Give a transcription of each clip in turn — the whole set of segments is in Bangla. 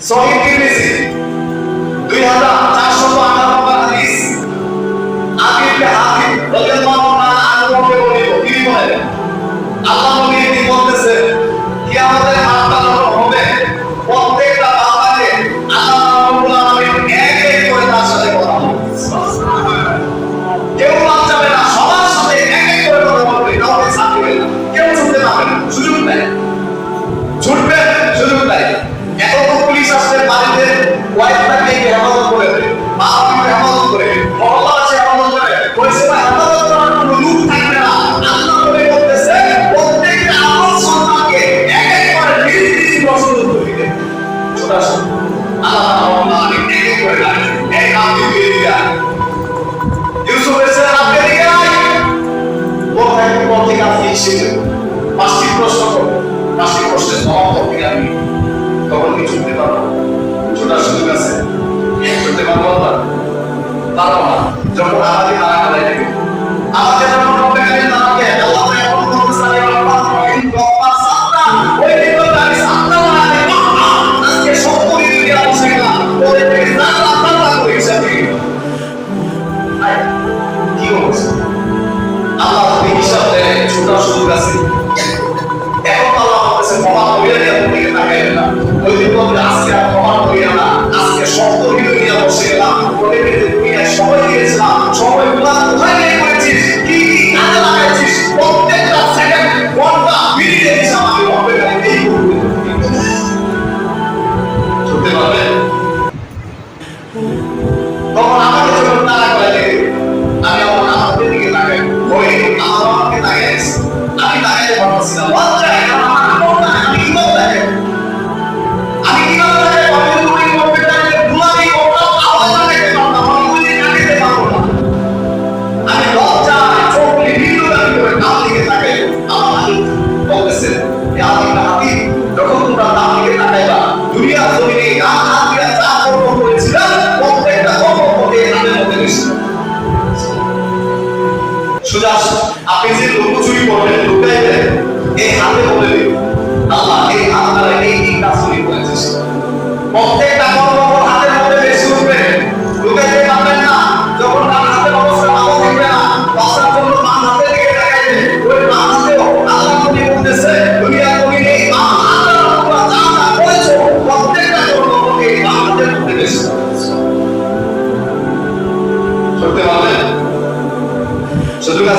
সহি তিরমিজি দুই হাজার চারশত আঠারো নম্বর হাদিস আকিব হাকিম রাদিয়াল্লাহু আনহু বলিল তিনি বলেন আল্লাহ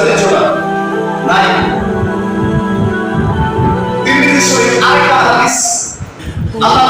দেখছ না আল্লাহ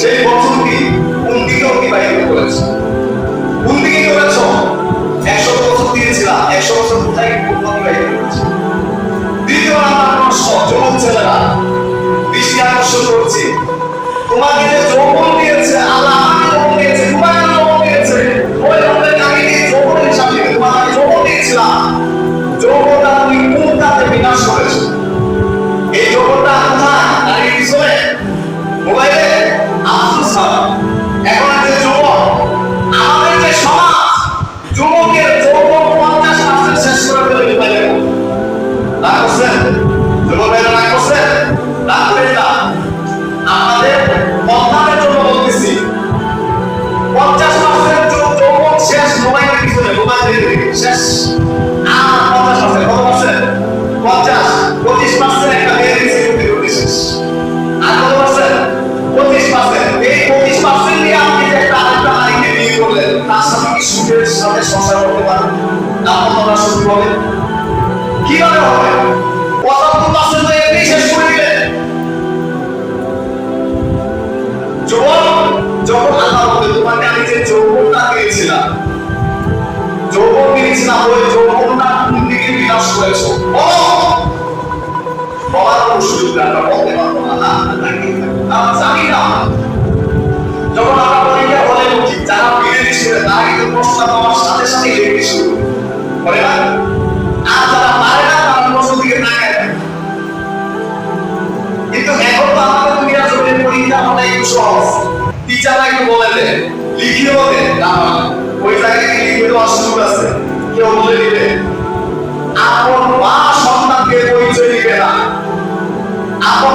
সেই বছরটি কোন দিকে অতিবাহিত করেছে? কোন দিকে করেছ একশো বছর দিয়েছিলাম একশো বছর কোথায় অতিবাহিত করেছে? দ্বিতীয় আমার আকর্ষণ যুবক ছেলেরা বেশি আকর্ষণ করছে। তোমাকে ওই যৌবনটা কোন দিকে বিনাশ করেছ বলার সুযোগ আমরা না জানি না বদলে দিবে আপন মা সন্তানকে পরিচয় দিবে না। আপন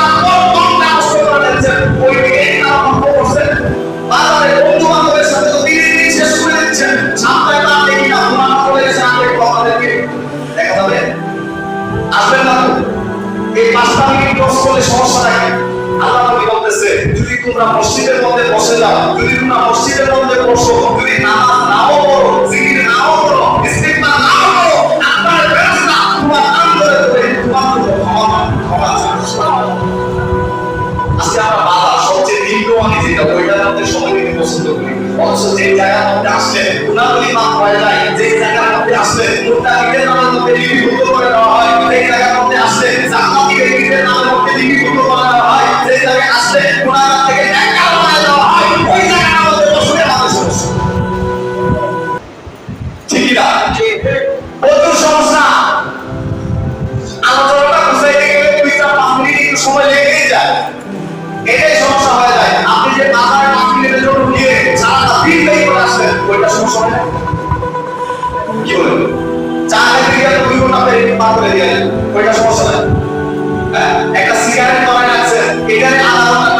যাও বিভিন্ন মসজিদের মধ্যে বসো তুমি নাও করো নাও করো, ইস্তিগফার নাও করো, আপনার যেটা, ওইটার মধ্যে সময় দিতে পছন্দ করি অথচ যে জায়গার মধ্যে আসলে মধ্যে আসলে মুদ্রা নিজের নামের মধ্যে লিপিবদ্ধ করে হয় সেই জায়গার মধ্যে এটাই সমস্যা হয়ে যায়। আপনি যে টাকার মার্কেটের জন্য দিয়ে সারাটা দিন ব্যয় করে আসলেন ওইটা সমস্যা হয় কি বলেন? চাকরি দিয়ে তো দুই ঘণ্টা পেরে পার করে দিয়ে ওইটা সমস্যা নাই। হ্যাঁ, একটা সিগারেট করায় আছে এটা আধা